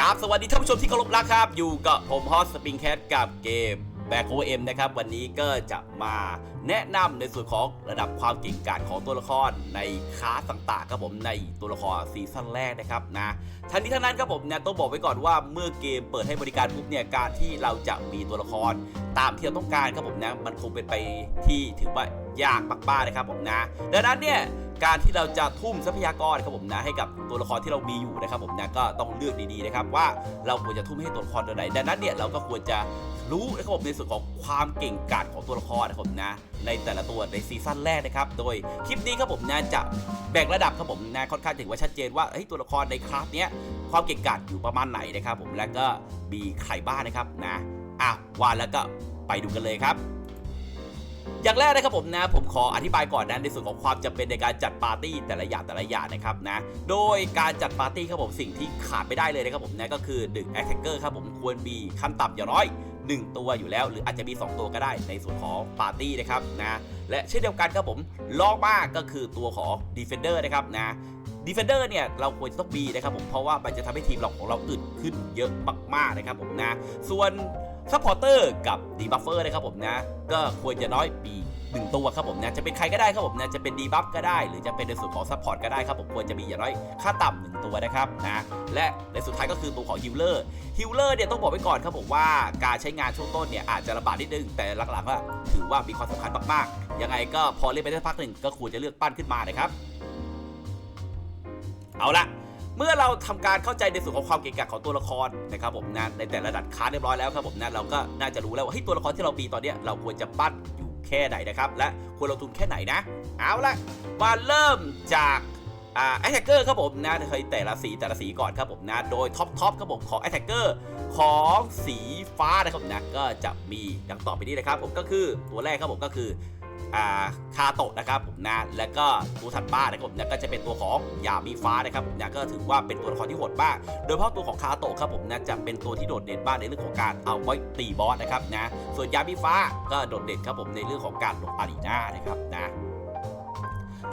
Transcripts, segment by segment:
กราบสวัสดีท่านผู้ชมที่เคารพรักครับ อยู่กับผมฮอสสปริงแคทกับเกมแบกโอเอ็มนะครับ วันนี้ก็จะมาแนะนำในส่วนของระดับความเก่งกาจของตัวละครในคลาสต่างๆครับผมในตัวละครซีซั่นแรกนะครับนะทั้งนี้ทั้งนั้นครับผมเนี่ยต้องบอกไว้ก่อนว่าเมื่อเกมเปิดให้บริการปุ๊บเนี่ยการที่เราจะมีตัวละครตามที่เราต้องการครับผมนะมันคงเป็นไปที่ถือว่า ยากมากๆนะครับผมนะดังนั้นเนี่ยการที่เราจะทุ่มทรัพยากรครับผมนะให้กับตัวละครที่เรามีอยู่นะครับผมนะก็ต้องเลือกดีๆนะครับว่าเราควรจะทุ่มให้ตัวละครตัวไหนดังนั้นเนี่ยเราก็ควรจะรู้นะครับผมในส่วนของความเก่งกาจของตัวละครนะครับผมนะในแต่ละตัวในซีซั่นแรกนะครับโดยคลิปนี้ครับผมนะจะแบ่งระดับครับผมนะค่อนข้างถือว่าชัดเจนว่าเฮ้ตัวละครในคลาสเนี้ยความเก่งกาจอยู่ประมาณไหนนะครับผมและก็มีใครบ้างนะครับนะอะว่าแล้วก็ไปดูกันเลยครับ อย่างแรกนะครับผมนะผมขออธิบายก่อนนะในส่วนของความจำเป็นในการจัดปาร์ตี้แต่ละอย่างแต่ละอย่างนะครับนะโดยการจัดปาร์ตี้ครับผมสิ่งที่ขาดไม่ได้เลยนะครับผมนะก็คือดึงแอคแทกเกอร์ครับผมควรมีขั้นต่ำอย่างน้อย1 ตัวอยู่แล้ว หรืออาจจะมี 2 ตัวก็ได้ในส่วนของปาร์ตี้นะครับนะและเช่นเดียวกันครับผมลองมากก็คือตัวของ Defender นะครับนะ Defender เนี่ยเราควรจะต้องมีนะครับผมเพราะว่ามันจะทำให้ทีมเราของเราอึดขึ้นเยอะมากๆนะครับผมนะ ส่วนซัพพอร์เตอร์กับดีบัฟเฟอร์นะครับผมนะ ก็ควรจะน้อยปีหนึ่งตัวครับผมนะจะเป็นใครก็ได้ครับผมนะจะเป็นดีบัฟก็ได้ หรือจะเป็นในส่วนของซัพพอร์ตก็ได้ครับผมควรจะมีอย่างน้อยค่าต่ำหนึ่งตัวนะครับนะและในสุดท้ายก็คือตัวของฮิลเลอร์ฮิลเลอร์เนี่ยต้องบอกไว้ก่อนครับผมว่าการใช้งานช่วงต้นเนี่ยอาจจะลำบากนิดนึงแต่หลังๆก็ถือว่ามีความสำคัญมากๆยังไงก็พอเล่นไปได้สักพักหนึ่งก็ควรจะเลือกปั้นขึ้นมานะครับ เอาละเมื่อเราทำการเข้าใจในส่วนของความเก่งกาจของตัวละครนะครับผมนะในแต่ละดับคลาเรียบร้อยแล้วครับผมนะเราก็น่าจะรู้แล้วว่าเฮ้ยตัวละครที่เรามีตอนนี้เราควรจะปั้นอยู่แค่ไหนนะครับและควรลงทุนแค่ไหนนะ เอาละมาเริ่มจากแอตแทกเกอร์ครับผมนะเคยแต่ละสีแต่ละสีก่อนครับผมนะโดยท็อปท็อปครับผมของแอตแทกเกอร์ของสีฟ้านะครับนะก็จะมีดังต่อไปนี้นะครับผมก็คือตัวแรกครับผมก็คือ คาโตะนะครับผมนะแล้วก็ตัวถัดมานะครับผมนะก็จะเป็นตัวของยามีฟ้านะครับผมนะก็ถือว่าเป็นตัวละครที่โหดมาก โดยเฉพาะตัวของคาโตะครับผมนะจะเป็นตัวที่โดดเด่นมากในเรื่องของการเอาไว้ตีบอสนะครับนะส่วนยามีฟ้าก็โดดเด่นครับผมในเรื่องของการลงอารีนานะครับนะ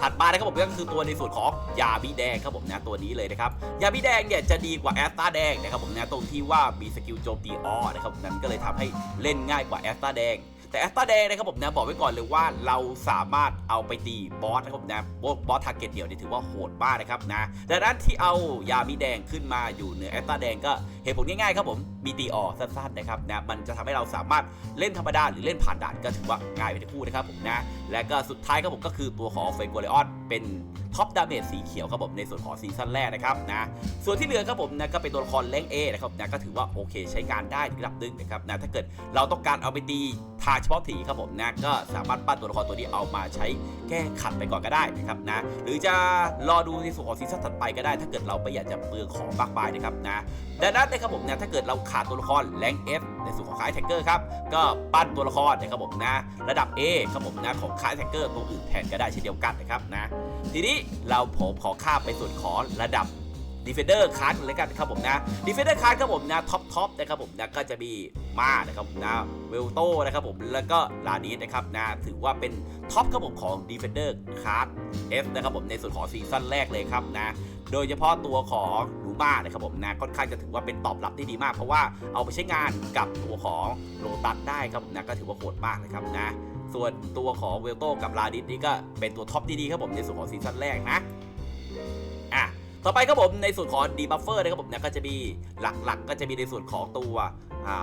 ถัดมานะครับผมก็คือตัวในส่วนของยาบีแดงครับผมนะตัวนี้เลยนะครับยาบีแดงเนี่ยจะดีกว่าแอสตาแดงนะครับผมนะตรงที่ว่ามีสกิลโจมตีออนะครับนั้นก็เลยทำให้เล่นง่ายกว่าแอสตาแดง แต่แอสตาแดงนะครับผมนะบอกไว้ก่อนเลยว่าเราสามารถเอาไปตีบอสนะครับผมนะบอสบอสทาร์เก็ตเดียวนี่ถือว่าโหดมากนะครับนะดังนั้นที่เอายามีแดงขึ้นมาอยู่เหนือแอสตาแดงก็เหตุผลง่ายๆครับผมมีตีออสั้นๆนะครับนะมันจะทำให้เราสามารถเล่นธรรมดาหรือเล่นผ่านด่านก็ถือว่าง่ายไปทั้งคู่นะครับผมนะและก็สุดท้ายครับผมก็คือตัวของเฟโกเลออนเป็น ท็อปดาเมจสีเขียวครับผมในส่วนของซีซั่นแรกนะครับนะส่วนที่เหลือครับผมนะก็เป็นตัวละครเล้งเอนะครับนะก็ถือว่าโอเคใช้งานได้ระดับหนึงนะครับนะถ้าเกิดเราต้องการเอาไปตีทางเฉพาะถีครับผมนะก็สามารถปั้นตัวละครตัวนี้เอามาใช้แก้ขัดไปก่อนก็ได้นะครับนะหรือจะรอดูในส่วนของซีซั่นถัดไปก็ได้ ถ้าเกิดเราไม่อยากจะเปลืองของมากมายนะครับนะดังนั้นนะครับผมนะถ้าเกิดเราขาดตัวละครแรงเอฟในส่วนของคายแท็กเกอร์ครับก็ปั้นตัวละครนะครับผมนะระดับ A ครับผมนะของคายแท็กเกอร์ตัวอื่นแทนก็ได้เช่นเดียวกันนะครับนะทีนี้เราผมขอข้ามไปส่วนขอระดับ Defender คาร์ดเลยกันครับผมนะ Defender คาร์ดครับผมนะท็อปท็อปนะครับผมนะก็จะมีมานะครับผมนะเวลโต้นะครับผมแล้วก็ลานิสนะครับนะถือว่าเป็นท็อปครับผมของ Defender คาร์ด F นะครับผมในส่วนของซีซั่นแรกเลยครับนะโดยเฉพาะตัวของลูมานะครับผมนะค่อนข้างจะถือว่าเป็นตอบรับที่ดีมาก เพราะว่าเอาไปใช้งานกับตัวของโลตัสได้ครับผมนะก็ถือว่าโหดมากนะครับนะ ส่วนตัวของเวลโตกับลาดิสนี่ก็เป็นตัวท็อปที่ดีครับผมในส่วนของซีซั่นแรกนะ ต่อไปครับผมในส่วนของดีบัฟเฟอร์นะครับผมเนี่ยก็จะมีหลักๆ ก็จะมีในส่วนของตัว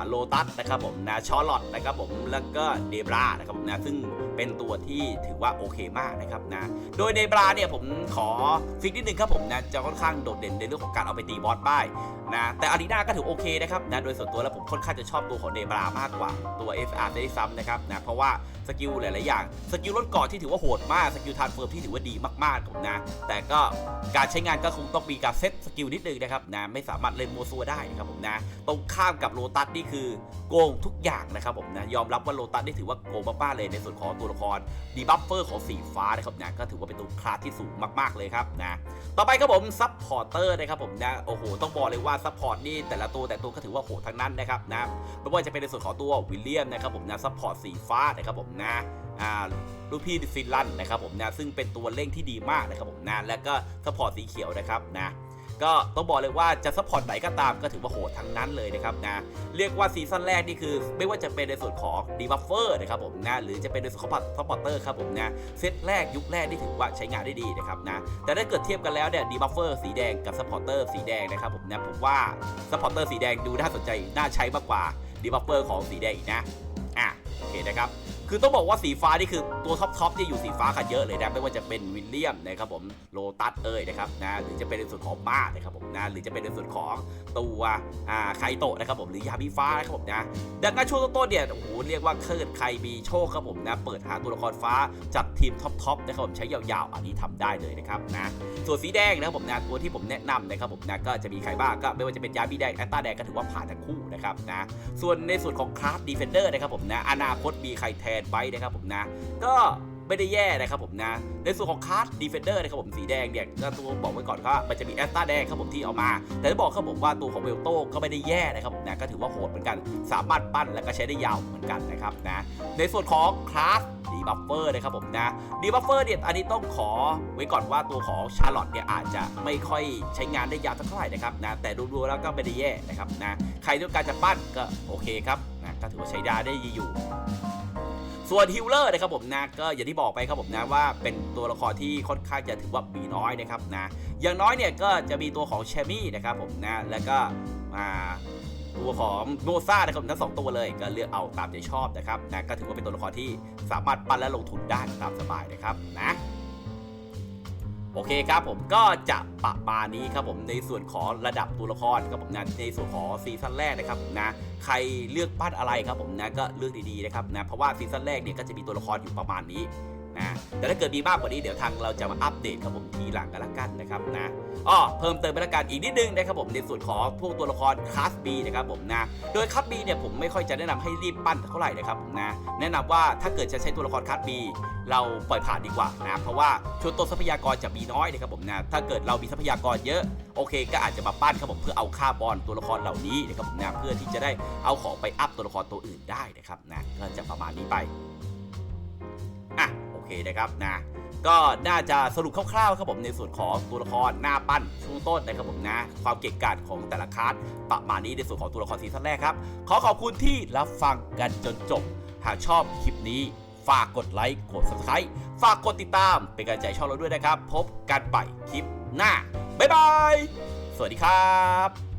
โลตัสนะครับผมนะชอร์ลอตนะครับผมแล้วก็เดบรานะครับผมนะซึ่งเป็นตัวที่ถือว่าโอเคมากนะครับนะโดยเดบราเนี่ยผมขอฟิกนิดนึงครับผมนะจะค่อนข้างโดดเด่นในเรื่องของการเอาไปตีบอสบ้ายนะแต่อารีนาก็ถือโอเคนะครับนะโดยส่วนตัวแล้วผมค่อนข้างจะชอบตัวของเดบรามากกว่าตัว FR ได้ซ้ำนะครับนะเพราะว่าสกิลหลาย ๆ อย่าง สกิลลดกาะที่ถือว่าโหดมากสกิลทานเฟิร์มที่ถือว่าดีมากๆครับผมนะแต่ก็การใช้งานก็คงต้องมีการเซตสกิลนิดนึงนะครับนะไม่สามารถเล่นโมวซัวได้นะครับผมนะตรงข้ามกับโลตัสนี่คือโกงทุกอย่างนะครับผมนะยอมรับว่าโลตัสนี่ถือว่าโกงมาๆเลยในส่วนของตัวละครดีบัฟเฟอร์ของสีฟ้านะครับนะก็ถือว่าเป็นตัวคลาสที่สูงมากๆเลยครับนะต่อไปครับผมซับพอร์เตอร์นะครับผมนะโอ้โหต้องบอกเลยว่าซัพพอร์ตนี่แต่ละตัวแต่ตัวก็ถือว่าโหดทั้งนั้นนะครับนะไม่ว่าจะเป็นในส่วนของตัววิลเลียมนะครับผมนะซัพพอร์ตสีฟ้านะครับผมนะ อ่าลูกพี่ฟิลันนะครับผมนะซึ่งเป็นตัวเร่งที่ดีมากนะครับผมนะแล้วก็สปอร์ตสีเขียวนะครับนะก็ต้องบอกเลยว่าจะซัพพอร์ตไหนก็ตามก็ถือว่าโหดทั้งนั้นเลยนะครับนะเรียกว่าซีซั่นแรกนี่คือ ไม่ว่าจะเป็นในส่วนของดีบัฟเฟอร์นะครับผมนะหรือจะเป็นในส่วนของซัพพอร์เตอร์ครับผมนะเซตแรกยุคแรกนี่ถือว่าใช้งานได้ดีนะครับนะแต่ถ้าเกิดเทียบกันแล้วเนี่ยดีบัฟเฟอร์สีแดงกับซัพพอร์เตอร์สีแดงนะครับผมนะผมว่าซัพพอร์เตอร์สีแดงดูน่าสนใจน่าใช้มากกว่าดีบัฟเฟอร์ของสีแดงอีกนะอะโอเคนะครับ คือต้องบอกว่าสีฟ้านี่คือตัวท็อปท็อปที่อยู่สีฟ้ากันเยอะเลยนะไม่ว่าจะเป็นวิลเลียมนะครับผมโลตัสเอ่ยนะครับนะหรือจะเป็นในส่วนของมาดนะครับผมนะหรือจะเป็นในส่วนของตัวอ่าไคโตะนะครับผมหรือยามิฟ้านะครับผมนะดังนั้นช่วงต้นๆเนี่ยโอ้โหเรียกว่าเคิดใครมีโชคครับผมนะเปิดหาตัวละครฟ้าจากทีมท็อปท็อปนะครับผมใช้ยาวๆอันนี้ทำได้เลยนะครับนะส่วนสีแดงนะครับผมนะตัวที่ผมแนะนำนะครับผมนะก็จะมีใครบ้างก็ไม่ว่าจะเป็นยามิแดงแอตตาแดงก็ถือว่าผ่านทั้งคู่นะครับนะส่วนในส่วนของคลาสดีเฟนเดอร์นะครับผมนะอนาคตมีใครแทนไว้นะครับผมนะ ก็ไม่ได้แย่นะครับผมนะ ในส่วนของคลาสดีเฟนเดอร์นะครับผมสีแดงเนี่ยก็ตัวบอกไว้ก่อนว่ามันจะมีแอสตาแดงครับผมที่เอามา แต่จะบอกครับผมว่าตัวของเวลโต้ก็ไม่ได้แย่นะครับผมนะก็ถือว่าโหดเหมือนกัน สามารถปั้นและก็ใช้ได้ยาวเหมือนกันนะครับนะ ในส่วนของคลาสดีบัฟเฟอร์นะครับผมนะดีบัฟเฟอร์เนี่ยอันนี้ต้องขอไว้ก่อนว่าตัวของชาร์ลอตเนี่ยอาจจะไม่ค่อยใช้งานได้ยาวเท่าไหร่นะครับนะแต่ดูๆแล้วก็ไม่ได้แย่นะครับนะใครต้องการจะปั้นก็โอเคครับนะก็ถือว่าใช้ได้ได้อยู่ ส่วนฮิลเลอร์นะครับผมนะก็อย่างที่บอกไปครับผมนะว่าเป็นตัวละครที่ค่อนข้างจะถือว่ามีน้อยนะครับนะอย่างน้อยเนี่ยก็จะมีตัวของเชมี่นะครับผมนะแล้วก็มาตัวของโมซ่านะครับทั้งสองตัวเลยก็เลือกเอาตามใจชอบนะครับนะก็ถือว่าเป็นตัวละครที่สามารถปั้นและลงทุนได้ตามสบายนะครับนะ โอเคครับผมก็จะประมาณนี้ครับผมในส่วนของระดับตัวละครครับผมนะในส่วนของซีซั่นแรกนะครับผมนะใครเลือกปั้นอะไรครับผมนะก็เลือกดีๆนะครับนะเพราะว่าซีซั่นแรกเนี่ยก็จะมีตัวละครอยู่ประมาณนี้ นะแต่ถ้าเกิดมีมากกว่านี้เดี๋ยวทางเราจะมาอัปเดตครับผมทีหลังกันละกันนะครับนะอ้อเพิ่มเติมไปละกันอีกนิดนึงนะครับผมในส่วนของพวกตัวละครคลาส B นะครับผมนะโดยคลาส B เนี่ยผมไม่ค่อยจะแนะนำให้รีบปั้นเท่าไหร่นะครับผมนะแนะนำว่าถ้าเกิดจะใช้ตัวละครคลาส B เราปล่อยผ่านดีกว่านะเพราะว่าช่วงต้นทรัพยากรจะมีน้อยนะครับผมนะถ้าเกิดเรามีทรัพยากรเยอะโอเค ก็อาจจะมาปั้นครับผมเพื่อเอาค่าบอลตัวละครเหล่านี้นะครับผมนะเพื่อที่จะได้เอาของไปอัพตัวละครตัวอื่นได้นะครับนะก็จะประมาณนี้ไป เคนะครับนะก็น่าจะสรุปคร่าวๆครับผมในส่วนของตัวละครหน้าปั้นช่วงต้นนะครับผมนะ ความเก่งกาจของแต่ละคลาสประมาณนี้ในส่วนของตัวละครซีซั่นแรกครับ ขอขอบคุณที่รับฟังกันจนจบ หากชอบคลิปนี้ ฝากกดไลค์กด subscribe ฝากกดติดตามเป็นกำลังใจช่องเราด้วยนะครับ พบกันใหม่คลิปหน้า บ๊ายบาย สวัสดีครับ